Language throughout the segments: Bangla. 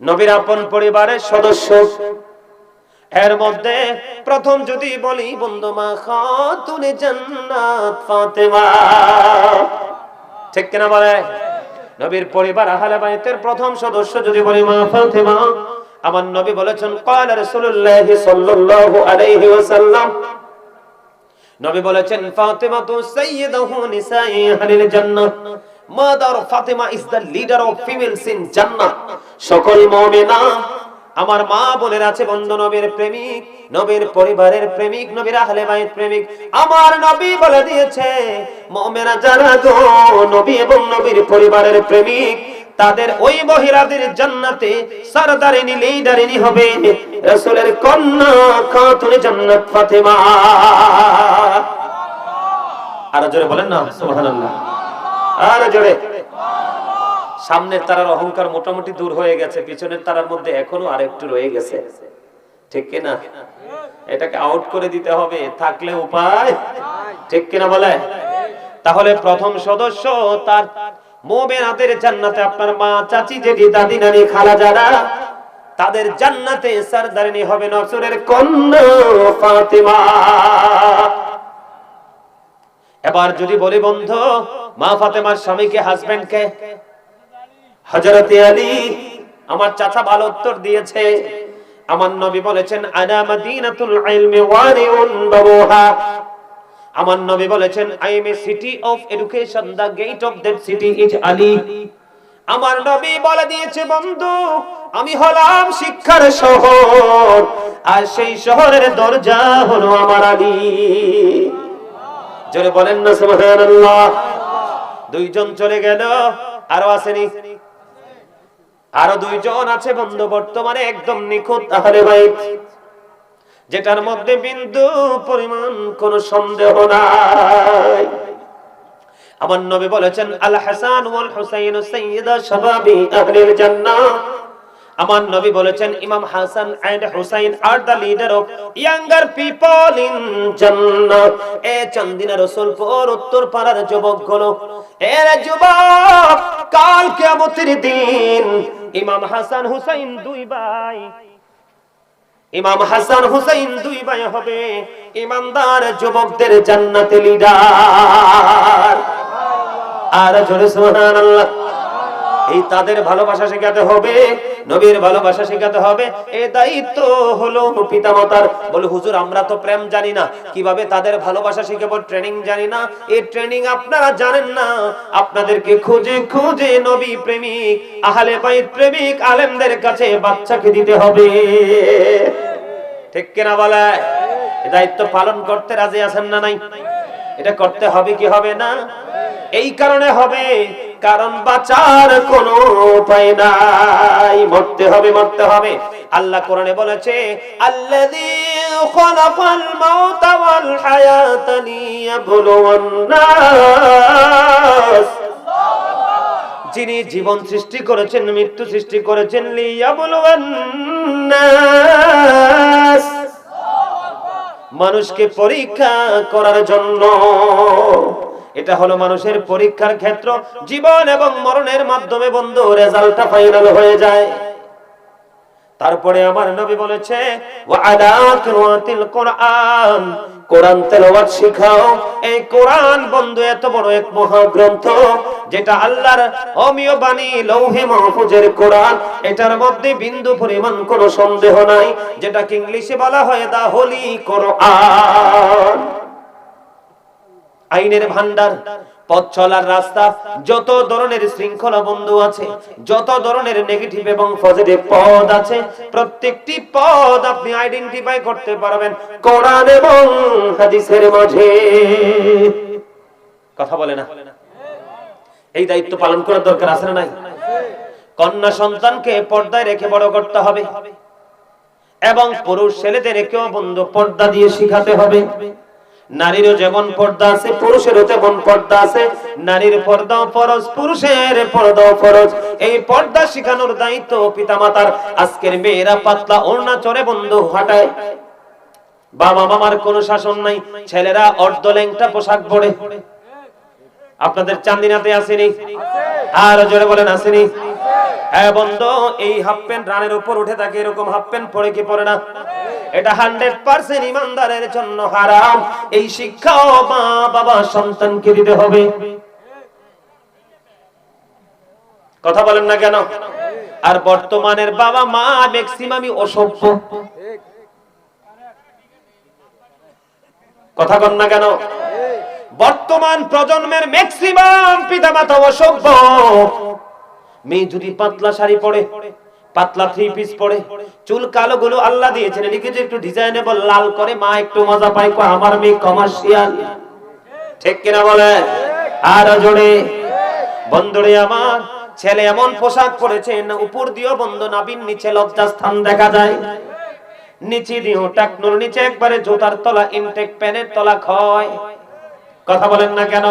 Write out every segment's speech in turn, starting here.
নবীর আপন পরিবারের সদস্য। এর মধ্যে প্রথম যদি বলি, বন্ধু মা খাতুনে জান্নাত ফাতেমা। ঠিক কিনা বলে? নবীর পরিবার আহলে বাইতের প্রথম সদস্য যদি বলি, মা ফাতেমা, আমার নবী বলেছেন, ক্বালা রাসূলুল্লাহ সাল্লাল্লাহু আলাইহি ওয়াসাল্লাম। নবী বলেছেন ফাতেমা তো তু সাইয়্যিদাহু নিসাই আহলিল জান্নাহ mother Fatema is the leader of females in জান্নাহ সকল মুমিনা, আমার মা বোনের আছে বন্ধু নবীর প্রেমিক, নবীর পরিবারের প্রেমিক, নবীর আহলে বাইত প্রেমিক। আমার নবী বলে দিয়েছে, মুমিনা যারা গো, নবী এবং নবীর পরিবারের প্রেমিক, তাদের ওই মহিলাদের জান্নাতে সরদারিনী, লিডারিনী হবে। রাসূলের কন্যা খাতুনে জান্নাত ফাতেমা। আর জোরে বলেন না, সুবহানাল্লাহ। সামনের তারার অহংকার মোটামুটি দূর হয়ে গেছে, পিছনের তারার মধ্যে এখনও আরেকটু রয়ে গেছে। ঠিক কিনা? এটাকে আউট করে দিতে হবে, থাকলে উপায়। ঠিক কিনা বলে? তাহলে প্রথম সদস্য তার মোমেনাদের জান্নাতে আপনার মা, চাচি, জেঠি, দাদি, নানি খালা যারা তাদের জান্নাতে সরদারিনী হবে নসরের কন্যা এবার যদি বলি, বন্ধু, মা ফাতেমার স্বামীকে হাজবেন্ডকে হযরত আলী আমার চাচা ভালো উত্তর দিয়েছে। আমার নবী বলেছেন আনা মাদিনাতুল ইলমি ওয়ারিউন বাবুহা। আমার নবী বলেছেন I am a city of education the gate of that city is Ali আমার নবী বলে দিয়েছে, বন্ধু, আমি হলাম শিক্ষার শহর, আর সেই শহরের দরজা হলো আমার আলী। জোরে বলেন না, সুবহানাল্লাহ। দুইজন চলে গেল, আরও আসেনি। আরও দুইজন আছে বন্ধু, বর্তমানে একদম নিখুঁত আহলে বাইত, যেটার মধ্যে বিন্দু পরিমাণ কোন সন্দেহ নাই। আমার নবী বলেছেন, আল হাসান ওয়াল হুসাইন সাইয়্যিদা শাবাবি আহলিল জান্নাহ। আমার নবী বলেছেন, Imam Hasan and Husain are the leader of younger people in জান্নাহ এ চন্দিনা রসুলপুর উত্তর পাড়ার যুবকগুলো এর যুবক, কাল কিয়ামতের দিন ইমাম হাসান, হুসাইন দুই ভাই, ইমাম হাসান, হুসাইন দুই ভাই হবে ইমানদার যুবকদের জান্নাতে লিডার আর জোরে সুবহানাল্লাহ। এই তাদের ভালোবাসা শেখাতে হবে, নবীর ভালোবাসা শেখাতে হবে। এ দায়িত্ব হলো পিতামাতার। বলে, হুজুর, আমরা তো প্রেম জানি না। কীভাবে তাদের ভালোবাসা শিখাবো ট্রেনিং জানি না। এই ট্রেনিং আপনারা জানেন না। আপনাদেরকে খুঁজে খুঁজে নবী প্রেমিক, আহলে বাইত প্রেমিক, আলেমদের কাছে বাচ্চাকে দিতে হবে। ঠিক কিনা বলে? এ দায়িত্ব পালন করতে রাজি আছেন না নাই? এটা করতে হবে কি হবে না? এই কারণে হবে কারণ বাঁচার কোনো উপায় নাই। মরতে হবে মরতে হবে। আল্লাহ কোরআনে বলেছে লিয়াবলুওয়ান যিনি জীবন সৃষ্টি করেছেন, মৃত্যু সৃষ্টি করেছেন লিয়াবলুওয়ান নাস মানুষকে পরীক্ষা করার জন্য এটা হলো মানুষের পরীক্ষার ক্ষেত্র। জীবন এবং মরণের মাধ্যমে বন্ধু, রেজাল্টটা ফাইনাল হয়ে যায়। তারপরে আমার নবী বলেছে কোরআন। শিখাও। এই কোরআন বন্ধু, এত বড় এক মহাগ্রন্থ যেটা আল্লাহর অমীয় বাণী লৌহে মাহফুজের কোরআন। এটার মধ্যে বিন্দু পরিমাণ কোনো সন্দেহ নাই, যেটাকে ইংলিশে বলা হয় দা হোলি কোরআন। আইনের ভান্ডার, পথ চলার রাস্তা, যত ধরনের শৃঙ্খলা বন্ধু আছে, যত ধরনের নেগেটিভ এবং পজিটিভ পদ আছে, প্রত্যেকটি পদ আপনি আইডেন্টিফাই করতে পারবেন কোরআন এবং হাদিসের মাঝে। কথা বলে না? এই দায়িত্ব পালন করার দরকার আছে না নাই? কন্যা সন্তানকে পর্দায় রেখে বড় করতে হবে। এবং পুরুষ ছেলেদেরকেও বন্ধু পর্দা দিয়ে শিখাতে হবে। নারীরও যেমন পর্দা আছে, পুরুষেরও তেমন পর্দা আছে, নারীর পর্দাও ফরজ, পুরুষের পর্দাও ফরজ। এই পর্দা শিখানোর দায়িত্ব পিতামাতার। আজকের মেয়েরা পাতলা ওড়না চড়ে বন্ধু হাঁটায়। বাবা মামার কোনো শাসন নাই, ছেলেরা অর্ধ ল্যাংটা পোশাক পরে। আপনাদের চান্দিনাতে আসেনি? আর জোরে বলেন, আসেনি? হ্যাঁ বন্ধু, এই হাফ প্যান্ট রানের উপর উঠে থাকে, এরকম হাফ প্যান্ট পরে কি পরে না? এটা হান্ড্রেড পার্সেন্ট ইমানদারের জন্য হারাম। এই শিক্ষাও মা, বাবা, সন্তানকে দিতে হবে। কথা বলেন না কেন? আর বর্তমানের বাবা মা ম্যাক্সিমামই অসভ্য। কথা কন না কেন? বর্তমান প্রজন্মের ম্যাক্সিমাম পিতামাতা অসভ্য। মেয়ে যদি পাতলা শাড়ি পরে পাতলা থ্রি পিস পরে। চুল কালো গুলো আল্লাহ দিয়েছেন। এদিকে যে একটু ডিজাইনেবল লাল করে, মা একটু মজা কয়, আমার মেয়ে কমার্শিয়াল ঠিক কিনা বলে? আর জোরে। বন্ধুরে আমার, ছেলে এমন পোশাক পরেছে না উপর দিয়েও বন্ধ নাবিন নিচে লজ্জা স্থান দেখা যায়। নিচে দিয়েও টাকনুর নিচে একবারে জুতার তলা ইনটেক প্যানের তলা ক্ষয়। কথা বলেন না কেন?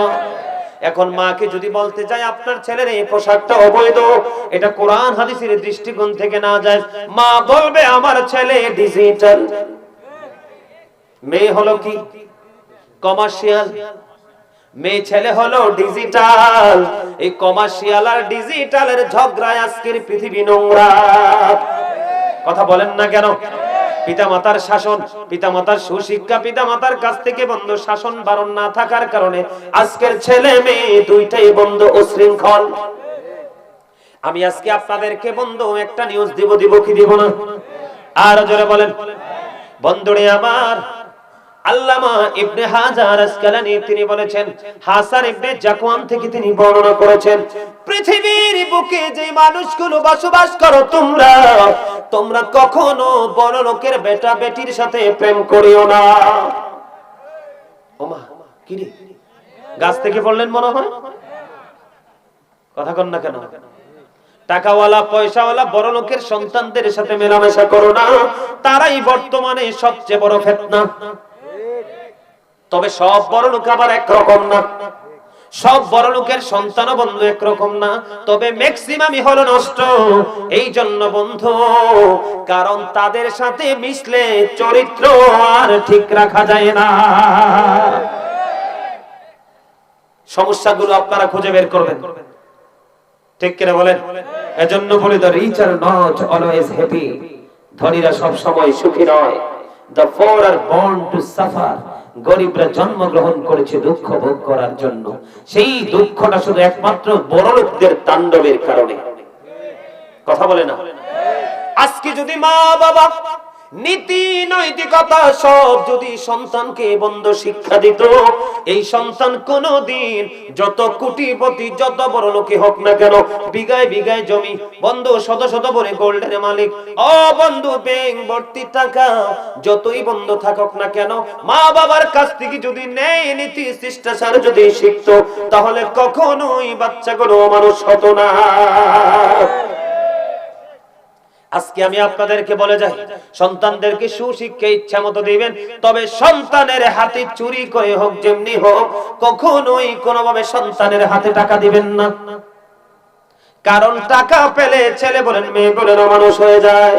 এখন মাকে যদি বলতে চাই আপনার ছেলের এই পোশাকটা অবৈধ। এটা কোরআন হাদিসের দৃষ্টিকোণ থেকে না যায়। মা বলবে, আমার ছেলে ডিজিটাল মেয়ে হলো কি? কমার্শিয়াল মেয়ে ছেলে হলো ডিজিটাল এই কমার্শিয়াল আর ডিজিটালের ঝগড়ায় আজকের পৃথিবী নোংরা। কথা বলেন না কেন? পিতামাতার শাসন, পিতামাতার সুশিক্ষা, পিতামাতার কাছ থেকে বন্ধ শাসন বারণ না থাকার কারণে আজকের ছেলে মেয়ে দুইটাই বন্ধ ও শৃঙ্খল। আমি আজকে আপনাদেরকে বন্ধ একটা নিউজ দিব দিব কি দিব না? আর জোরে বলেন। বন্ধুরে আমার আল্লামা ইবনে হাজার আসকালানি তিনি বলেছেন, হাসান ইবনে জাকওয়ান থেকে তিনি বর্ণনা করেছেন, পৃথিবীর বুকে যে মানুষগুলো বসবাস করো তোমরা তোমরা কখনো বড় লোকের বেটা বেটির সাথে প্রেম করিও না। ওমা, কি রে? গাছ থেকে পড়লেন মনে হয়? কথা কন না কেন? টাকাওয়ালা, পয়সাওয়ালা, বড় লোকের সন্তানদের সাথে মেলামেশা করো না, তারাই বর্তমানে সবচেয়ে বড় ফেতনা। তবে সব বড় লোক আবার একরকম না। সব বড় লোকের সন্তান বন্ধু একরকম না। তবে ম্যাক্সিমামই হলো নষ্ট। এই জন্য বন্ধু, কারণ তাদের সাথে মিশলে চরিত্র আর ঠিক রাখা যায় না। সমস্যাগুলো আপনারা খুঁজে বের করবেন। ঠিক কিনা বলেন? এজন্য বলি the rich are not always happy ধনীরা সব সময় সুখী নয়। The poor are born to suffer গরিবরা জন্মগ্রহণ করেছে দুঃখ ভোগ করার জন্য। সেই দুঃখটা শুধু একমাত্র বড় লোকদের তাণ্ডবের কারণে। কথা বলে না? আজকে যদি মা বাবা নীতি, নৈতিকতা সব যদি সন্তানকে বন্ধ শিক্ষা দিত, এই সন্তান কোনদিন যত কোটিপতি, যত বড় লোকে হোক না কেন, বিঘায় বিঘায় জমি, বন্ধু শত শত বলে গোল্ডের মালিক ও বন্ধু ব্যাংক, ভর্তি টাকা, যতই বন্ধ থাকুক না কেন মা বাবার কাছ থেকে যদি নেয় নীতি, শিষ্টাচার যদি শিখতো, তাহলে কখনোই বাচ্চাগুলো মানুষ হতো না। আজকে আমি আপনাদেরকে বলে যাই, সন্তানদেরকে সুশিক্ষা ইচ্ছা মতো দিবেন, তবে সন্তানের হাতে চুরি করে হোক, যেমনি হোক, কখনোই কোনোভাবে সন্তানের হাতে টাকা দিবেন না। কারণ টাকা পেলে ছেলে বলেন, মেয়ে বলেন মানুষ হয়ে যায়।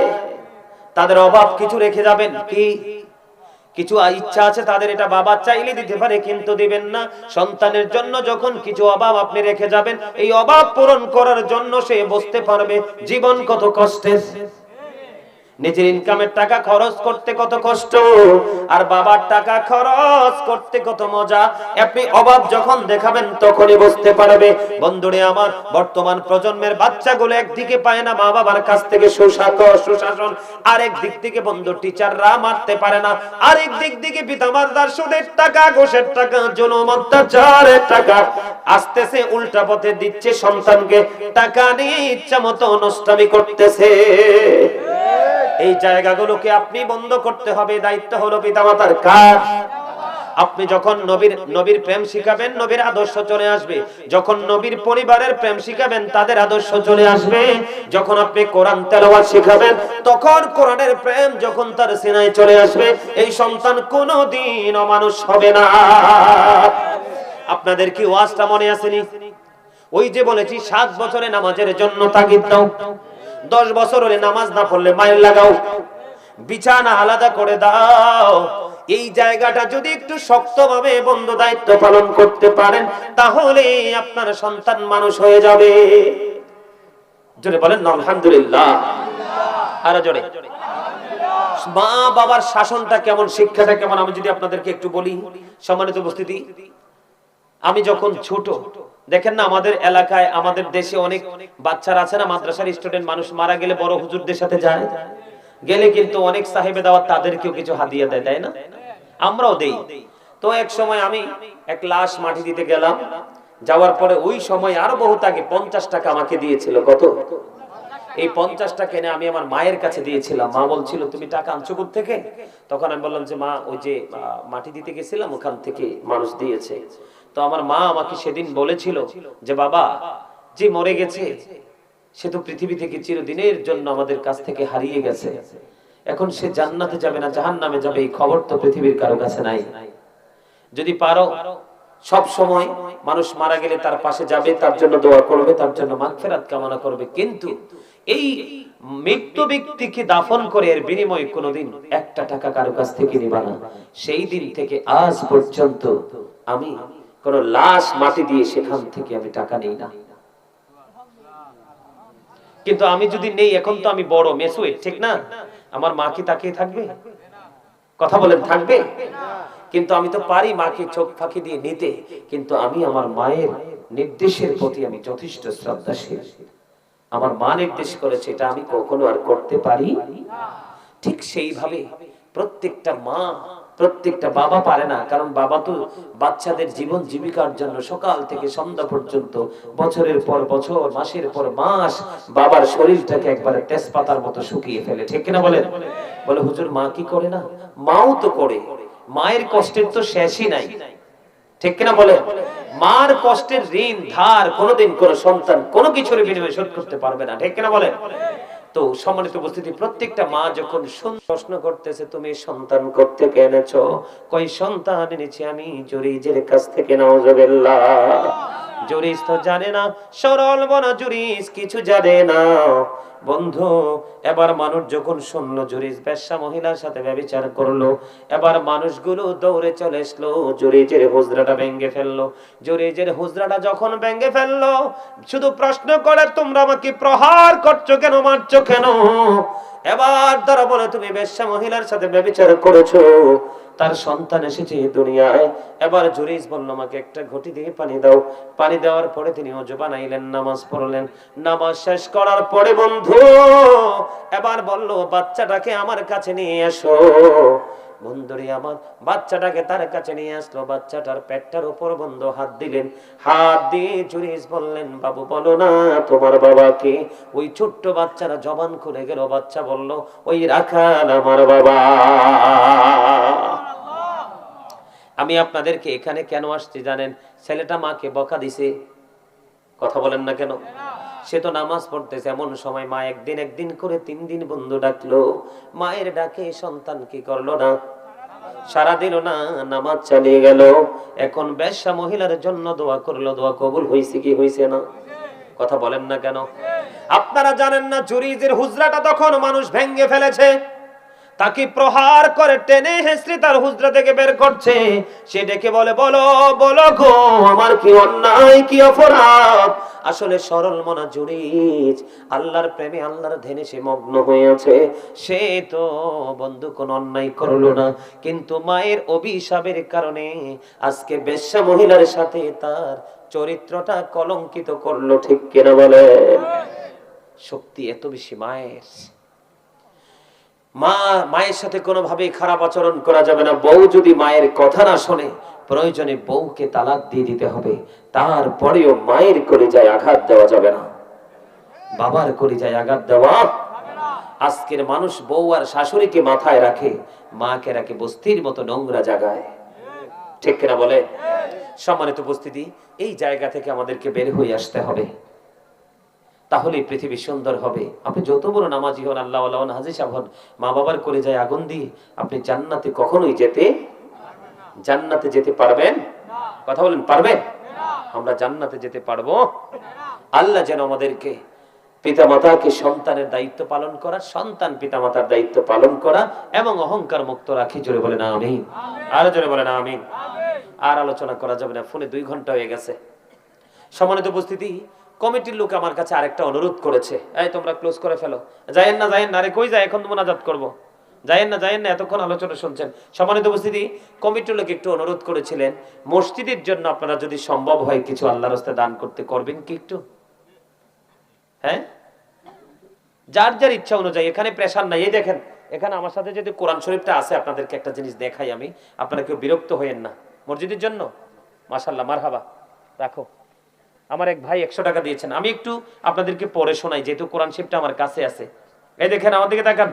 তাদের অভাব কিছু রেখে যাবেন কি? কিছু ইচ্ছা আছে তাদের, এটা বাবা চাইলে দিতে পারে, কিন্তু দিবেন না। সন্তানের জন্য যখন কিছু অভাব আপনি রেখে যাবেন, এই অভাব পূরণ করার জন্য সে বসতে পারবে জীবন কত কষ্টের। নিজের ইনকামের টাকা খরচ করতে কত কষ্ট, আর বাবার টাকা খরচ করতে কত মজা। আপনি অভাব যখন দেখাবেন তখনই বুঝতে পারবে। বন্ধুরে আমার, বর্তমান প্রজন্মের বাচ্চাগুলো একদিকে পায় না মা বাবার কাছ থেকে সুশাসন সুশাসন। আরেক দিক থেকে বন্ধু টিচাররা মারতে পারে না। আরেক দিক থেকে পিতামাতার সুদের টাকা, ঘোষের টাকা জনম অত্যাচারের টাকা। আসতেছে, উল্টা পথে দিচ্ছে সন্তানকে। টাকা নিয়ে ইচ্ছা মতো নষ্টামি করতেছে। এই জায়গাগুলোকে আপনি বন্ধ করতে হবে, দায়িত্ব হলো পিতামাতার কাজ। আপনি যখন নবীর নবীর প্রেম শিখাবেন, নবীর আদর্শ চলে আসবে। যখন নবীর পরিবারের প্রেম শিখাবেন, তাদের আদর্শ চলে আসবে। যখন আপনি কোরআন তেলাওয়াত শিখাবেন, তখন কোরআনের প্রেম যখন তার সিনায় চলে আসবে। এই সন্তান কোনোদিন অমানুষ হবে না। আপনাদের কি ওয়াজটা মনে আসেনি? ওই যে বলেছি, সাত বছরে নামাজের জন্য তাগিদ দাও। দশ বছর হলে নামাজ না পড়লে মায়ের লাগাও। বিছানা আলাদা করে দাও। এই জায়গাটা যদি একটু শক্তভাবে বন্ধ দায়িত্ব পালন করতে পারেন, তাহলে আপনার সন্তান মানুষ হয়ে যাবে। জোরে বলেন আলহামদুলিল্লাহ। আরও জোরে। মা বাবার শাসনটা কেমন, শিক্ষাটা কেমন, আমি যদি আপনাদেরকে একটু বলি, সম্মানিত উপস্থিতি। আমি যখন ছোট, দেখেন না আমাদের এলাকায়, আমাদের দেশে অনেক বাচ্চারা আছে না, মাদ্রাসার স্টুডেন্ট মানুষ মারা গেলে বড় হুজুরদের সাথে যায়। গেলে কিন্তু অনেক সাহেবে দাওয়াত তাদেরকেও কিছু হাদিয়া দেয়, তাই না? আমরাও দেই। তো এক সময় আমি এক লাশ মাটি দিতে গেলাম। যাওয়ার পরে ওই সময় আরও বহুত আগে পঞ্চাশ টাকা আমাকে দিয়েছিল, কত? এই পঞ্চাশ টাকা এনে আমি আমার মায়ের কাছে দিয়েছিলাম। মা বলছিল, তুমি টাকা আনছো থেকে তখন আমি বললাম যে, মা, ওই যে মাটি দিতে গেছিলাম, ওখান থেকে মানুষ দিয়েছে। তো আমার মা আমাকে সেদিন বলেছিল যে, বাবা, যে মরে গেছে, সে তো পৃথিবী থেকে চিরদিনের জন্য আমাদের কাছ থেকে হারিয়ে গেছে। এখন সে জান্নাতে যাবে না জাহান নামে যাবে, এই খবর তো পৃথিবীর কারও কাছে নাই। যদি পারো, সব সময় মানুষ মারা গেলে তার পাশে যাবে, তার জন্য দোয়া করবে, তার জন্য মাগফিরাত কামনা করবে। কিন্তু এই মৃত্যু ব্যক্তিকে দাফন করে এর বিনিময়ে কোনোদিন একটা টাকা কারও কাছ থেকে নিবা না। সেই দিন থেকে আজ পর্যন্ত আমি কোন লাশ মাটি দিয়ে সেখান থেকে আমি টাকা নেই না। কিন্তু আমি যদি নেই, এখন তো আমি বড় মেসুয়েট ঠিক না? আমার মা কি তাকিয়ে থাকবে? কথা বলেন, থাকবে? কিন্তু আমি তো পারি মাকে চোখ ফাঁকি দিয়ে নিতে, কিন্তু আমি আমার মায়ের নির্দেশের প্রতি আমি যথেষ্ট শ্রদ্ধাশীল। আমার মা নির্দেশ করেছে এটা আমি কখনো আর করতে পারি? ঠিক সেইভাবে প্রত্যেকটা মা প্রত্যেকটা বাবা পারে না, কারণ বাবা তো বাচ্চাদের জীবন জীবিকার জন্য সকাল থেকে সন্ধ্যা পর্যন্ত বছরের পর বছর, মাসের পর মাস বাবার শরীরটাকে একবারে তেজপাতার মতো শুকিয়ে ফেলে, ঠিক কিনা বলেন? বলে, হুজুর, মা কি করে না? মাও তো করে, মায়ের কষ্টের তো শেষই নাই। ঠিক কিনা বলে মার কষ্টের ঋণ ধার কোনোদিন কোন সন্তান কোনো কিছুর বিনিময়ে শোধ করতে পারবে না, ঠিক কিনা বলে তো সম্মানিত উপস্থিতি, প্রত্যেকটা মা যখন প্রশ্ন করতেছে, তুমি সন্তান করতে কেনেছ? কই সন্তান এনেছি আমি জরিজের কাছ থেকে, নাউজুবিল্লাহ। জরিজ তো জানে না, সরল বনা জুরিজ কিছু জানে না। বন্ধু, এবার মানুষ যখন শুনলো জুরিজ বেশ্যা মহিলার সাথে ব্যবচার করল, এবার মানুষগুলো দৌড়ে চলে আসলো জুরিজের হুজরাটা ভেঙে ফেলল। জুরিজের হুজরাটা যখন ভেঙে ফেলল, শুধু প্রশ্ন করে, তোমরা আমাকে প্রহার করছ কেন, মারছো কেন? এবার তারা বলে, তুমি বেশ্যা মহিলার সাথে ব্যবচার করেছ, তার সন্তান এসেছে দুনিয়ায়। এবার জুরিজ বলল, আমাকে একটা ঘটি দিয়ে পানি দাও। পানি দেওয়ার পরে তিনি অজু বানাইলেন, নামাজ পড়লেন। নামাজ শেষ করার পরে বন্ধু এবার বলল, বাচ্চাটাকে আমার কাছে নিয়ে এসো। বন্ধুরে, আমার বাচ্চাটাকে তার কাছে নিয়ে আসলো। বাচ্চাটার পেটটার উপর বন্ধ হাত দিলেন। হাত দিয়ে জুরিস বললেন, বাবু, বলো না, তোমার বাবাকে? ওই ছোট্ট বাচ্চারা জবান খুলে গেল। বাচ্চা বলল, ওই রাখাল আমার বাবা। আমি আপনাদেরকে এখানে কেন আসছি জানেন? ছেলেটা মাকে বকা দিছে। কথা বলেন না কেন? সে তো নামাজ পড়তেছে, এমন সময় মা একদিন একদিন করে তিন দিন বন্ধু ডাকলো। মায়ের ডাকে সন্তান কি করল না? সারা দিল না, নামাজ চালিয়ে গেল। এখন ব্যবসা মহিলার জন্য দোয়া করল, দোয়া কবুল হয়েছে কি হয়েছে না? কথা বলেন না কেন? আপনারা জানেন না জুরিজের হুজরাটা তখন মানুষ ভেঙ্গে ফেলেছে। তাকে প্রহার করে টেনে হেসড়ে তার হুজরা থেকে বের করছে। সে ডেকে বলে, বলো বলো গো, আমার কি অন্যায়, কি অপরাধ? আসলে সরল মনা জুড়িজ আল্লাহর প্রেমে আল্লাহর ধ্যানে সে মগ্ন হয়ে আছে সে তো বন্ধু, কোন অন্যায় করল না। কিন্তু মায়ের অভিশাপের কারণে আজকে বেশ্যা মহিলার সাথে তার চরিত্রটা কলঙ্কিত করল, ঠিক কিনা বলে? শক্তি এত বেশি মায়ের। মা, মায়ের সাথে কোনোভাবে খারাপ আচরণ করা যাবে না। বউ যদি মায়ের কথা না শোনে, প্রয়োজনে বউকে তালাক দিয়ে দিতে হবে। তারপরেও মায়ের করে যায় আঘাত দেওয়া যাবে না। বাবার করে যায় আঘাত দেওয়া। আজকের মানুষ বউ আর শাশুড়িকে মাথায় রাখে, মাকে রাখে বস্তির মতো নোংরা জায়গায়। ঠিক কিনা বলে? সম্মানিত উপস্থিতি, এই জায়গা থেকে আমাদেরকে বের হয়ে আসতে হবে। তাহলে পৃথিবী সুন্দর হবে। আপনি যত বড় নামাজি হন, আল্লাহ আল্লাহ হাজি সাহেব হন মা বাবার করে যায় আগুন দিয়ে আপনি জান্নাতে কখনোই যেতে জান্নাতে যেতে পারবেন? কথা বলেন, পারবেন? আমরা জান্নাতে যেতে পারব। আল্লাহ যেন আমাদেরকে পিতামাতাকে সন্তানের দায়িত্ব পালন করা, সন্তান পিতামাতার দায়িত্ব পালন করা এবং অহংকার মুক্ত রাখি। জোরে বলে না আমি আরও জোরে বলে না আমি আর আলোচনা করা যাবে না, ফোনে দুই ঘণ্টা হয়ে গেছে। সম্মানিত উপস্থিতি কমিটির লোক আমার কাছে আরেকটা অনুরোধ করেছে। এই তোমরা ক্লোজ করে ফেলো। যায়েন না যায়েন না আরে কই যায়? এখন মোনাজাত করব। যায়েন না যায়েন না, এতক্ষণ আলোচনা শুনছেন। সম্মানিত উপস্থিতি, কমিটির লোক একটু অনুরোধ করেছিলেন, মসজিদের জন্য আপনারা যদি সম্ভব হয় কিছু আল্লাহর রাস্তায় দান করতে, করবেন কি একটু? হ্যাঁ? যার যার ইচ্ছা অনুযায়ী, এখানে প্রেশার নাই। এই দেখেন, এখানে আমার সাথে যদি কোরআন শরীফটা আছে, আপনাদেরকে একটা জিনিস দেখাই আমি। আপনারা কেউ বিরক্ত হইয়েন না। মসজিদের জন্য? মাশাল্লাহ মারহাবা। রাখো। আমার এক ভাই একশো টাকা দিয়েছেন। আমি একটু আপনাদেরকে পরে শোনাই, যেহেতু কোরআন শিবটা আমার কাছে আছে। এই দেখেন, আমার দিকে তাকান।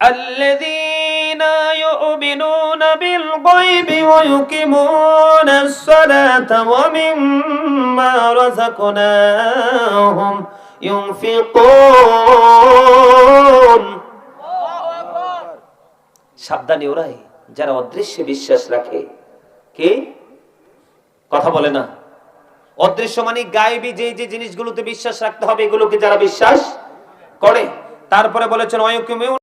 الذين يؤمنون بالغيب ويقيمون الصلاة ومما رزقناهم ينفقون সাবধানে ওরাই, যারা অদৃশ্যে বিশ্বাস রাখে। কি? কথা বলে না। অদৃশ্য মানে গায়েবী যে যে জিনিসগুলোতে বিশ্বাস রাখতে হবে, এগুলোকে যারা বিশ্বাস করে, তারপরে বলেছেন অয়ুকিমেও